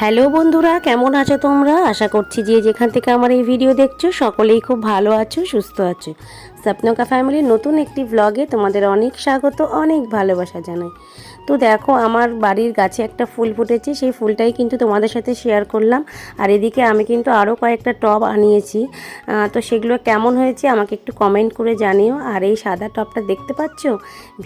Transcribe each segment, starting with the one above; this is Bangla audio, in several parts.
হ্যালো বন্ধুরা, কেমন আছো তোমরা? আশা করছি যে যেখান থেকে আমার এই ভিডিও দেখছ, সকলেই খুব ভালো আছো, সুস্থ আছো। স্বপ্নকা ফ্যামিলির নতুন একটি ব্লগে তোমাদের অনেক স্বাগত, অনেক ভালোবাসা জানাই। তো দেখো, আমার বাড়ির গাছে একটা ফুল ফুটেছে, সেই ফুলটাই কিন্তু তোমাদের সাথে শেয়ার করলাম। আর এদিকে আমি কিন্তু আরও কয়েকটা টব আনিয়েছি। তো সেগুলো কেমন হয়েছে আমাকে একটু কমেন্ট করে জানিও। আর এই সাদা টবটা দেখতে পাচ্ছ?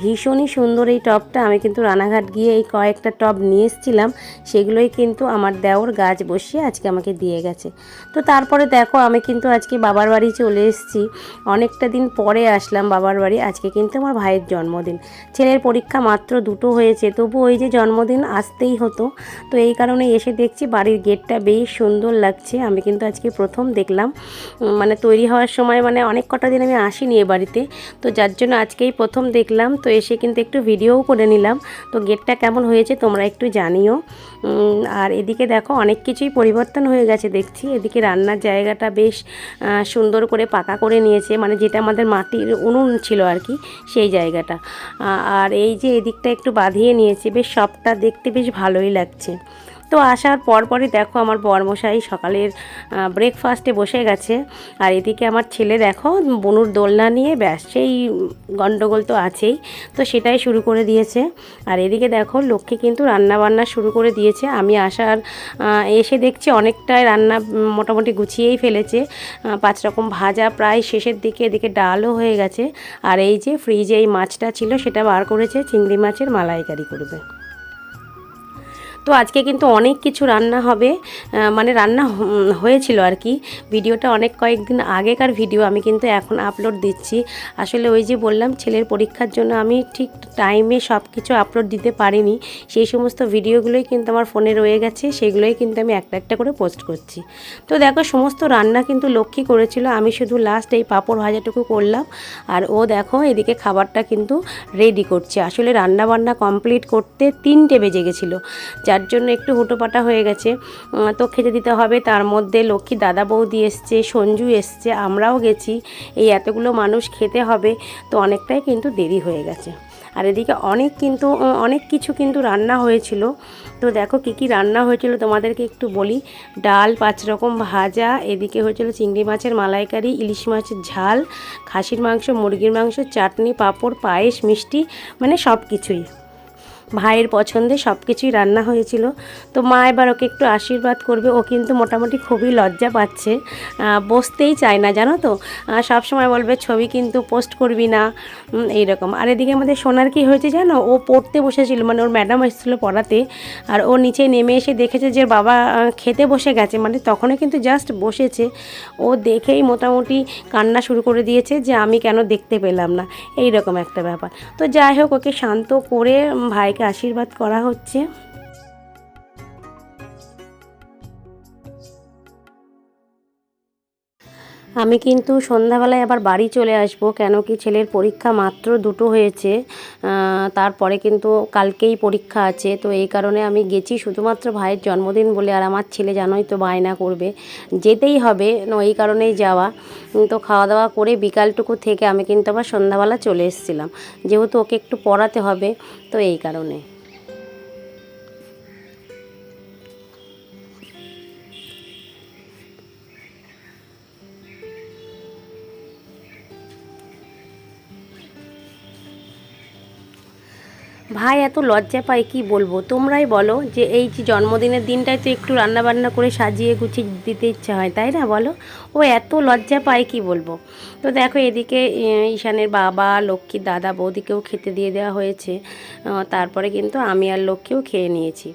ভীষণই সুন্দর এই টবটা। আমি কিন্তু রানাঘাট গিয়ে এই কয়েকটা টব নিয়ে এসেছিলাম। সেগুলোই কিন্তু আমার দেওর গাছ বসিয়ে আজকে আমাকে দিয়ে গেছে। তো তারপরে দেখো, আমি কিন্তু আজকে বাবার বাড়ি চলে এসেছি। অনেকটা দিন পরে আসলাম বাবার বাড়ি। আজকে কিন্তু আমার ভাইয়ের জন্মদিন। ছেলের পরীক্ষা মাত্র দুটো হয়েছে, তবু ওই যে জন্মদিন আসতেই হতো। তো এই কারণে এসে দেখছি বাড়ির গেটটা বেশ সুন্দর লাগছে। আমি কিন্তু আজকে প্রথম দেখলাম। মানে তৈরি হওয়ার সময় মানে অনেক কটা দিন আমি আসিনি এ বাড়িতে। তো যার জন্য আজকেই প্রথম দেখলাম। তো এসে কিন্তু একটু ভিডিওও করে নিলাম। তো গেটটা কেমন হয়েছে তোমরা একটু জানিও। আর এদিকে দেখো অনেক কিছুই পরিবর্তন হয়ে গেছে দেখছি। এদিকে রান্নার জায়গাটা বেশ সুন্দর করে পাকা করে নিয়েছে। মানে যেটা আমাদের মাটির উনুন ছিল আর কি, সেই জায়গাটা। আর এই যে এদিকটা একটু বাঁধিয়ে নিয়েছে, বেশ সবটা দেখতে বেশ ভালোই লাগছে। তো আসার পরপরই দেখো আমার বরমশাই সকালের ব্রেকফাস্টে বসে গেছে। আর এদিকে আমার ছেলে দেখো বনুর দোলনা নিয়ে ব্যাস, সেই গণ্ডগোল তো আছেই। তো সেটাই শুরু করে দিয়েছে। আর এদিকে দেখো লক্ষ্মী কিন্তু রান্না বান্না শুরু করে দিয়েছে। আমি আসার এসে দেখছি অনেকটাই রান্না মোটামুটি গুছিয়েই ফেলেছে। পাঁচ রকম ভাজা প্রায় শেষের দিকে, এদিকে ডালও হয়ে গেছে। আর এই যে ফ্রিজে এই মাছটা ছিল সেটা বার করেছে, চিংড়ি মাছের মালাইকারি করবে। তো আজকে কিন্তু অনেক কিছু রান্না হবে মানে রান্না হয়েছিল আর কি। ভিডিওটা অনেক কয়েকদিন আগেকার ভিডিও আমি কিন্তু এখন আপলোড দিচ্ছি। আসলে ওই যে বললাম, ছেলের পরীক্ষার জন্য আমি ঠিক টাইমে সব কিছু আপলোড দিতে পারিনি। সেই সমস্ত ভিডিওগুলোই কিন্তু আমার ফোনে রয়ে গেছে, সেগুলোই কিন্তু আমি একটা একটা করে পোস্ট করছি। তো দেখো, সমস্ত রান্না কিন্তু লক্ষ্মী করেছিল। আমি শুধু লাস্ট এই পাঁপড় ভাজাটুকু করলাম। আর ও দেখো, এদিকে খাবারটা কিন্তু রেডি করছে। আসলে রান্না বান্না কমপ্লিট করতে তিনটে বেজে গেছিল। যার জন্য একটু হুটোপাটা হয়ে গেছে তো খেতে দিতে হবে। তার মধ্যে লক্ষ্মী দাদা বৌদি এসছে, সঞ্জু এসছে, আমরাও গেছি। এই এতগুলো মানুষ খেতে হবে, তো অনেকটাই কিন্তু দেরি হয়ে গেছে। আর এদিকে অনেক কিন্তু অনেক কিছু কিন্তু রান্না হয়েছিল। তো দেখো কী কী রান্না হয়েছিল, তোমাদেরকে একটু বলি। ডাল পাঁচ রকম ভাজা, এদিকে হয়েছিল চিংড়ি মাছের মালাইকারি, ইলিশ মাছের ঝাল, খাসির মাংস, মুরগির মাংস, চাটনি, পাঁপড়, পায়েস, মিষ্টি মানে সব কিছুই। ভাইয়ের পছন্দে সব কিছুই রান্না হয়েছিল। তো মা এবার ওকে একটু আশীর্বাদ করবে। ও কিন্তু মোটামুটি খুবই লজ্জা পাচ্ছে। বসতেই চায় না জানো তো? সব সময় বলবে ছবি কিন্তু পোস্ট করবি না। উম, এইরকম। আর এদিকে আমাদের সোনার কি হয়েছে জানো? ও পড়তে বসেছিল মানে ওর ম্যাডাম এসেছিল পড়াতে। আর ও নিচে নেমে এসে দেখেছে যে বাবা খেতে বসে গেছে। মানে তখনও কিন্তু জাস্ট বসেছে। ও দেখেই মোটামুটি কান্না শুরু করে দিয়েছে যে আমি কেন দেখতে পেলাম না? এই রকম একটা ব্যাপার। তো যাই হোক ওকে শান্ত করে ভাইকে আশীর্বাদ করা হচ্ছে। আমি কিন্তু সন্ধ্যাবেলায় আবার বাড়ি চলে আসব, কেন কি ছেলের পরীক্ষা মাত্র দুটো হয়েছে। তারপরে কিন্তু কালকেই পরীক্ষা আছে, তো এই কারণে আমি গেছি শুধুমাত্র ভাইয়ের জন্মদিন বলে, আর আমার ছেলে জানোই তো বায়না করবে। যেতেই হবে এই কারণেই যাওয়া। তো খাওয়া দাওয়া করে বিকালটুকু থেকে আমি কিন্তু আবার সন্ধ্যাবেলা চলে এসেছিলাম। যেহেতু ওকে একটু পড়াতে হবে, তো এই কারণে। ভাই, এত লজ্জা পায় কি বলব? তোমরাই বলো যে এই যে জন্মদিনের দিনটাই তো একটু রান্না বান্না করে সাজিয়ে গুছিয়ে দিতে ইচ্ছা হয়, তাই না বলো? ও, এত লজ্জা পায় কি বলব? তো দেখো, এদিকে ঈশানের বাবা, লক্ষ্মীর দাদা, বৌদিকেও খেতে দিয়ে দেওয়া হয়েছে। তারপরে কিন্তু আমি আর লক্ষ্মীও খেয়ে নিয়েছি।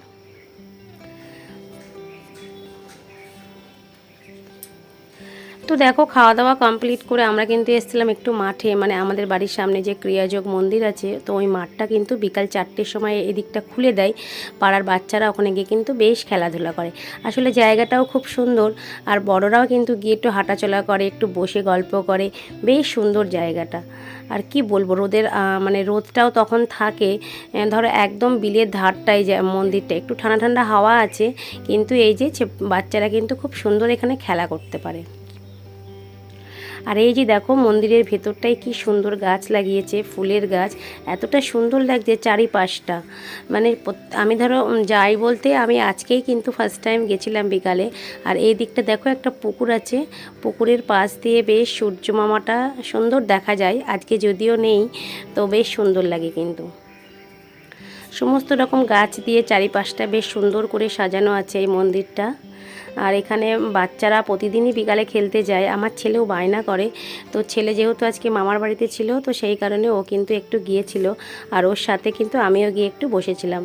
তো দেখো খাওয়া দাওয়া কমপ্লিট করে আমরা কিন্তু এসেছিলাম একটু মাঠে। মানে আমাদের বাড়ির সামনে যে ক্রিয়াযোগ মন্দির আছে, তো ওই মাঠটা কিন্তু বিকাল চারটের সময় এদিকটা খুলে দেয়। পাড়ার বাচ্চারা ওখানে গিয়ে কিন্তু বেশ খেলাধুলা করে। আসলে জায়গাটাও খুব সুন্দর, আর বড়রাও কিন্তু গিয়ে একটু হাঁটাচলা করে, একটু বসে গল্প করে। বেশ সুন্দর জায়গাটা। আর কি বলব, রোদের মানে রোদটাও তখন থাকে। ধরো একদম বিলের ধারটাই যে মন্দিরটা, একটু ঠান্ডা ঠান্ডা হাওয়া আছে, কিন্তু এই যে বাচ্চারা কিন্তু খুব সুন্দর এখানে খেলা করতে পারে। আর এই যে দেখো মন্দিরের ভেতরটায় কি সুন্দর গাছ লাগিয়েছে, ফুলের গাছ। এতটা সুন্দর লাগছে চারিপাশটা। মানে আমি ধরো যাই বলতে আমি আজকেই কিন্তু ফার্স্ট টাইম গেছিলাম বিকালে। আর এই দিকটা দেখো একটা পুকুর আছে। পুকুরের পাশ দিয়ে বেশ সূর্য মামাটা সুন্দর দেখা যায়। আজকে যদিও নেই, তো বেশ সুন্দর লাগে কিন্তু। সমস্ত রকম গাছ দিয়ে চারিপাশটা বেশ সুন্দর করে সাজানো আছে এই মন্দিরটা। আর এখানে বাচ্চারা প্রতিদিনই বিকালে খেলতে যায়। আমার ছেলেও বায়না করে। তো ছেলে যেহেতু আজকে মামার বাড়িতে ছিল, তো সেই কারণে ও কিন্তু একটু গিয়েছিল। আর ওর সাথে কিন্তু আমিও গিয়ে একটু বসেছিলাম।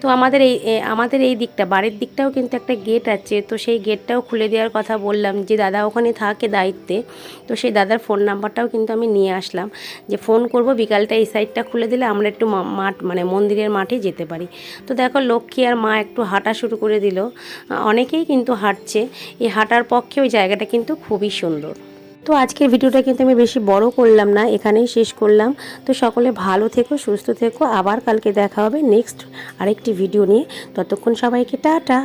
তো আমাদের এই আমাদের এই দিকটা, বাড়ির দিকটাও কিন্তু একটা গেট আছে। তো সেই গেটটাও খুলে দেওয়ার কথা বললাম যে, দাদা ওখানে থাকে দায়িত্বে। তো সেই দাদার ফোন নাম্বারটাও কিন্তু আমি নিয়ে আসলাম। যে ফোন করব, বিকালটা এই সাইডটা খুলে দিলে আমরা একটু মাঠ মানে মন্দিরের মাঠে যেতে পারি। তো দেখো, লক্ষ্মী আর মা একটু হাঁটা শুরু করে দিল। অনেকেই কিন্তু হাঁটছে। এই হাঁটার পক্ষে ওই জায়গাটা কিন্তু খুবই সুন্দর। তো আজকের ভিডিওটা কিন্তু আমি বেশি বড় করলাম না, এখানেই শেষ করলাম। তো সকলে ভালো থেকো, সুস্থ থেকো। আবার কালকে দেখা হবে নেক্সট আরেকটি ভিডিও নিয়ে। ততক্ষণ সবাইকে টাটা।